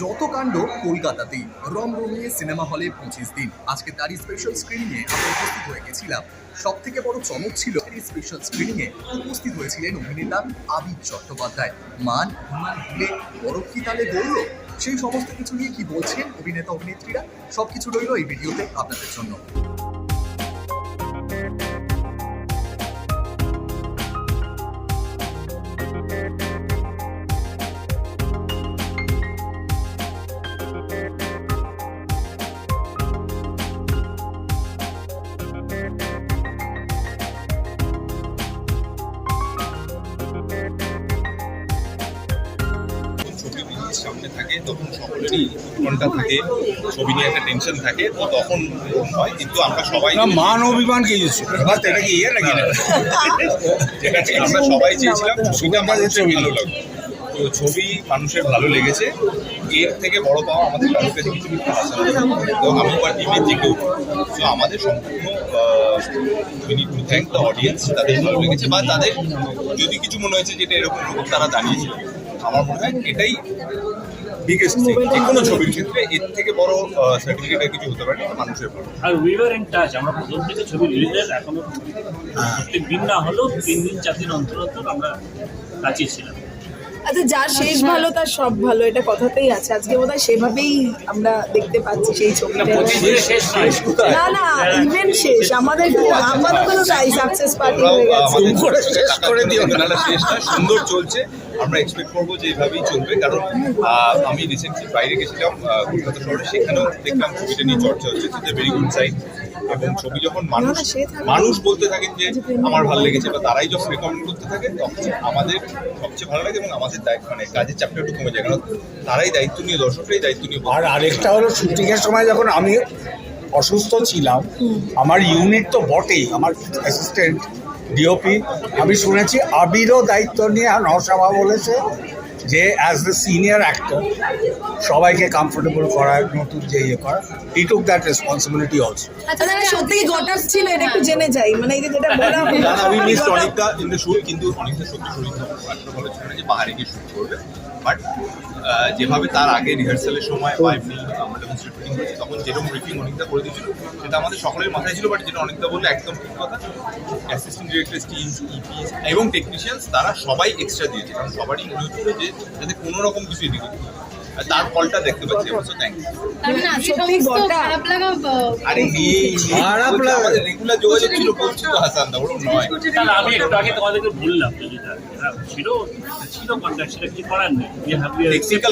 যত কাণ্ড কলকাতাতেই রমরমিয়ে সিনেমা হলে পঁচিশ দিন। আজকে তারই স্পেশাল স্ক্রিনিংয়ে আমরা উপস্থিত হয়ে গেছিলাম। সব থেকে বড় চমক ছিল এই স্পেশাল স্ক্রিনিংয়ে উপস্থিত হয়েছিলেন অভিনেতা আবির চট্টোপাধ্যায়। মান মান ভুলে বরফ কি তালে বলল সেই সমস্ত কিছু নিয়ে কি বলছেন অভিনেতা অভিনেত্রীরা সবকিছু রইল এই ভিডিওতে আপনাদের জন্য। সামনে থাকে তখন সকলেরই উৎকণ্ঠা থাকে ছবি নিয়ে একটা টেনশন থাকে তো তখন হয়। কিন্তু আমরা সবাই মান অভিমান কি বাস এটা কি ইয়ে নাকি? যেটা আমরা সবাই চেয়েছিলাম ছবিটা মানুষের ভালো লাগবে তো ছবি মানুষের ভালো লেগেছে। এর থেকে বড় পাওয়া আমাদের কারোর কাছে কিছু তো আমি আমার টিমের যে কেউ তো আমাদের সম্পূর্ণ we need to thank the audience তাদের ভালো লেগেছে বা তাদের যদি কিছু মনে হয়েছে যেটা এরকম এরকম তারা জানিয়েছিল। আমার মনে হয় এটাই বিগেস্ট থিং যে কোনো ছবির ক্ষেত্রে এর থেকে বড় সার্টিফিকেট কিছু হতে পারে না, মানুষের ভালো আর উইভার ইন টাচ আমরা প্রথম থেকে ছবি রিলিজের এখনও প্রত্যেক দিন না হলেও তিন দিন চার দিন অন্তর অন্তর আমরা কাছে ছিলাম আচ্ছা যার শেষ ভালো তার সব ভালো এটা কথাতেই আছে। আজকে বোধহয় সেভাবেই আমরা দেখতে পাচ্ছি সেই ছবিটা। শেষ নয়। না না ইভেন্ট শেষ। আমাদের আমাদের তো তাই সাকসেস পার্টি হয়ে গেছে। করে শেষ করে দিও না। না শেষটা সুন্দর চলছে। আমরা এক্সপেক্ট করব যে এইভাবেই চলবে কারণ আহ, আমি রিসেন্টলি বাইরে গেছিলাম কলকাতা শহরে সেখানেও দেখলাম ছবিটা নিয়ে চর্চা হচ্ছে ভেরি গুড সাইন এবং ছবি যখন মানুষ না, সে থাকবে। মানুষ বলতে থাকেন যে আমার ভালো লেগেছে বা তারাই যখন রেকমেন্ড করতে থাকে তখন আমাদের সবচেয়ে ভালো লাগে এবং আমাদের দায়িত্ব মানে কাজের চাপটা একটু কমে যায়। কারণ তারাই দায়িত্ব নিয়ে দর্শকরাই দায়িত্ব নিয়ে আর আরেকটা হলো শুটিং এর সময় যখন আমি অসুস্থ ছিলাম আমার ইউনিট তো বটেই। আমার অ্যাসিস্ট্যান্ট ডিওপি আমি শুনেছি আবিরও দায়িত্ব নিয়ে নরসাভা বলেছে। যে অ্যাজ দ্য সিনিয়র অ্যাক্টর সবাইকে কমফোর্টেবল করা নতুন যে ইয়ে করা ই টুক দ্যাট রেসপন্সিবিলিটি অলসো আচ্ছা সত্যি গটাপ ছিল? এটা একটু জেনে যাই। মানে এই যে যেটা বলা হলো না, না, আমি miss Anika in the shoot কিন্তু অনিকা সত্যি শরীর যে পাহাড়ে গিয়ে শুট করবে। বাট যেভাবে তার আগে রিহার্সালের সময় বা এমনি যখন শুটিং তখন যেরকম ব্রিফিং অনেকটা করে দিয়েছিল, সেটা আমাদের সকলের মাথায় ছিল বাট যেটা অনেকটা বললে একদম ঠিক কথা। অ্যাসিস্ট্যান্ট ডিরেক্টর টিম ইপি এবং টেকনিশিয়ানস তারা সবাই এক্সট্রা দিয়েছে। কারণ সবারই মনে হচ্ছিল যে যাতে কোনো রকম কিছু এদিক তার ফলটা দেখতে পাচ্ছি থ্যাংক তার আজকে সত্যি সমস্ত গোটা। খারাপ লাগা আহ, আরে নেই খারাপ খারাপ লাগে। আমাদের রেগুলার যোগাযোগ ছিল বলছি তো হাসান দা ওরকম নয়। আমি একটু আগে তোমাদেরকে বললাম ছিল ছিল কন্ট্যাক্ট সেটা কিছু করার নেই।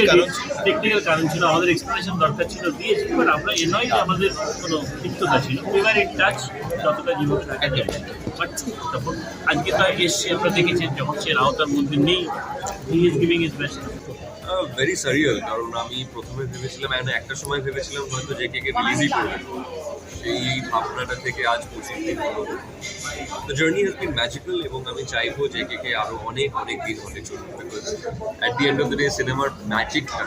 কারণ ছিল। টেকনিক্যাল কারণ ছিল আমাদের এক্সপ্লেনেশন দরকার ছিল দিয়েছি বাট আমরা এ নয় আমাদের কোনো তিক্ততা ছিল। উইভার ইন টাচ যতটা জীবনে থাকা যায় বাট তখন আজকে তো এসছে আপনারা দেখেছেন যখন সে আওতার মধ্যে নেই he is giving is best very serial কারণ আমি প্রথমে ভেবেছিলাম and একটা সময় ভেবেছিলাম হয়তো যে কে রিলিজই করবে। এই ভাবনাটা থেকে আজ পঁচিশ দিন হলো জার্নি হ্যাজ বিন ম্যাজিক্যাল এবং আমি চাইব যে কে আরও অনেক অনেক দিন হলে চলবে because at the end of the day সিনেমার ম্যাজিকটা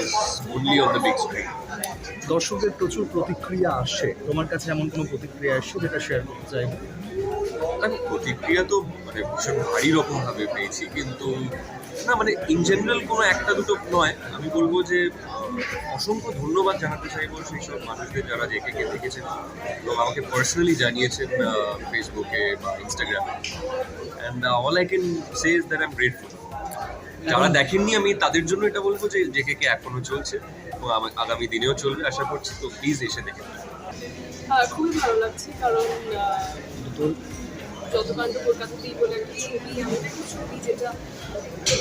is only on the big screen দর্শকদের প্রচুর প্রতিক্রিয়া আসে। তোমার কাছে এমন কোনো প্রতিক্রিয়া আসছে যেটা শেয়ার করতে চাইব? আমি প্রতিক্রিয়া তো মানে ভীষণ ভারী রকম ভাবে পেয়েছি কিন্তু না মানে ইন জেনারেল কোনো একটা দুটো নয়। আমি বলব যে অসংখ্য ধন্যবাদ জানাতে চাইব সেই সব মানুষদের যারা জেকে কে দেখেছেন এবং আমাকে পার্সোনালি জানিয়েছেন ফেসবুকে বা ইনস্টাগ্রামে and all I can say is that I am grateful যারা দেখেননি আমি তাদের জন্য এটা বলব যে যে কে এখনও চলছে এবং আমা- আগামী দিনেও চলবে আশা করছি। তো প্লিজ এসে দেখে খুবই ভালো লাগছে কারণ আহ, যত কলকাতাতেই বলে একটা ছবি এমন ছবি যেটা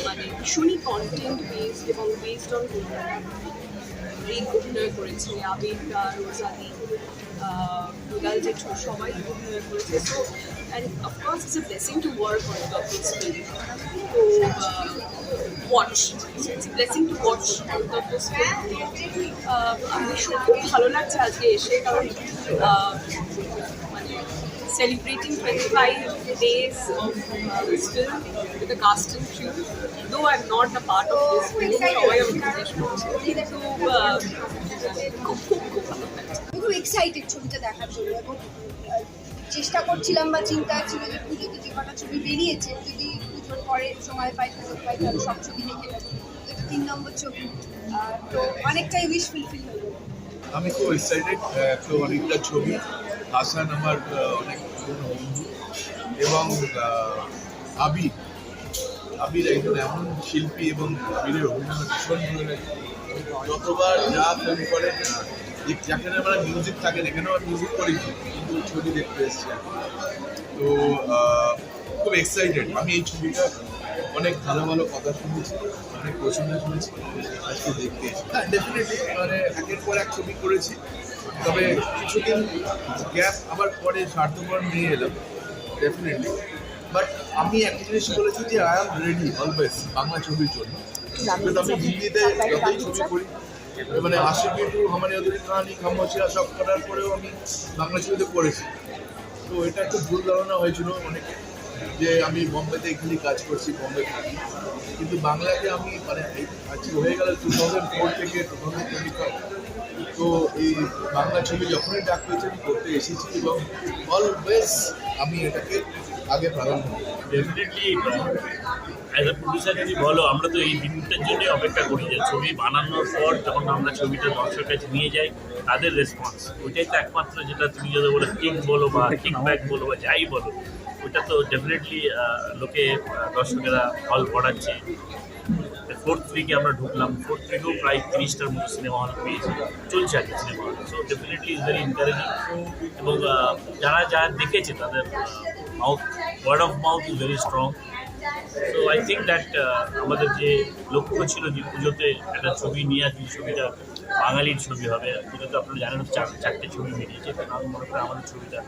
মানে ভীষণই কন্টেন্ট বেসড এবং বেসড অন এই অভিনয় করেছে আবিরকা রোজালি রুগাল জেঠু সবাই অভিনয় করেছে। So and of course it's a blessing to work on film তো watch it's a blessing to watch on film আমি খুব ভালো লাগছে আজকে এসে কারণ মানে celebrating 25 days of uh, this film with the cast and crew. Though I'm not a part of this film, সবাই আমাকে জিজ্ঞেস করছে কিন্তু আহ, খুব খুব খুব ভালো লাগছে আমি খুব এক্সাইটেড ছবিটা দেখার জন্য? এবং আহ, চেষ্টা করছিলাম বা চিন্তা ছিল যে পুজোতে যে কটা ছবি বেরিয়েছে যদি পুজোর পরে সময় পাই সুযোগ পাই তাহলে সব ছবি দেখে নেব। তো এটা তিন নম্বর ছবি। আহ, তো অনেকটাই উইশ ফুলফিল হলো। আমি খুব এক্সাইটেড তো অনেকটা ছবি। হাসান আমার অনেক পুরনো বন্ধু। এবং আবির আবির একজন এমন শিল্পী এবং আবিরের অভিনয় ভীষণ ভালো লাগে। যতবার যা ফোন যে- যেখানে আমরা মিউজিক থাকে এখানেও মিউজিক করেছি কিন্তু ছবি দেখতে এসেছি। তো খুব এক্সাইটেড আমি এই ছবিটা অনেক ভালো ভালো কথা শুনেছি, অনেক প্রশংসা শুনেছি, আজকে দেখতে এসেছি। হ্যাঁ ডেফিনেটলি মানে একের পর এক ছবি করেছি। তবে কিছুদিন গ্যাপ আবার পরে স্বার্থপর নিয়ে এলাম ডেফিনেটলি বাট আমি একটা জিনিস বলেছি যে I am ready always Bangla ছবির জন্য। আমি হিন্দিতে যতই ছবি করি মানে আশিকি টু হামারে অধুরি কাহানি খামোশিয়া সব করার পরেও আমি বাংলা ছবিতে করেছি তো এটা একটু ভুল ধারণা হয়েছিল অনেকে যে আমি বম্বেতে এখানে কাজ করছি বম্বে থাকি। কিন্তু বাংলাকে আমি মানে আজকে হয়ে গেল টু থাউজেন্ড ফোর থেকে টু থাউজেন্ড টোয়েন্টি ফাইভ তো এই বাংলা ছবি যখনই ডাক পেয়েছি, আমি করতে এসেছি এবং অলওয়েজ আমি এটাকে আগে প্রাধান্য। ডেফিনেটলি অ্যাজ এ প্রডিউসার যদি বলো, আমরা তো এই দিনটার জন্য অপেক্ষা করি যে ছবি বানানোর পর যখন আমরা ছবিটা দর্শকের কাছে নিয়ে যাই, তাদের রেসপন্স ওইটাই তো একমাত্র যেটা তুমি যদি বলো কিক বলো বা কিক ব্যাক বলো বা যাই বলো, ওটা তো ডেফিনেটলি লোকে দর্শকেরা হল পড়াচ্ছে ফোর্থ উইকে আমরা ঢুকলাম। ফোর্থ উইকেও প্রায় তিরিশটার মতো সিনেমা হল পেয়েছি। চলছে আর কি সিনেমা হল so definitely is very encouraging এবং যারা যারা দেখেছে তাদের mouth word of mouth is very strong so I think that আমাদের যে লক্ষ্য ছিল যে পুজোতে একটা ছবি নিয়ে আসবি ছবিটা বাঙালির ছবি হবে। পুজোতে আপনারা জানেন চার চারটে ছবি বেরিয়েছে। আমি মনে করি আমাদের ছবিটা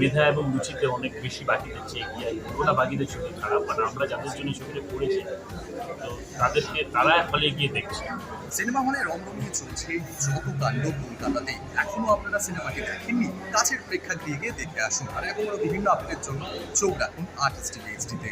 মেধা এবং রুচিতে অনেক বেশি বাকি দিচ্ছে, এগিয়ে ওটা বাকিদের ছবি খারাপ মানে আমরা যাদের জন্য ছবিটা করেছি, তো তাদেরকে তারা ফলে গিয়ে দেখছে। সিনেমা হলে রমরমিয়ে চলছে যত কাণ্ড কলকাতাতে এখনও আপনারা সিনেমাটি দেখেননি? কাছের প্রেক্ষাগৃহে গিয়ে দেখে আসুন। আর এমন বিভিন্ন আপডেটের জন্য চোখ রাখুন আর্টিস্ট টিভি এইচডিতে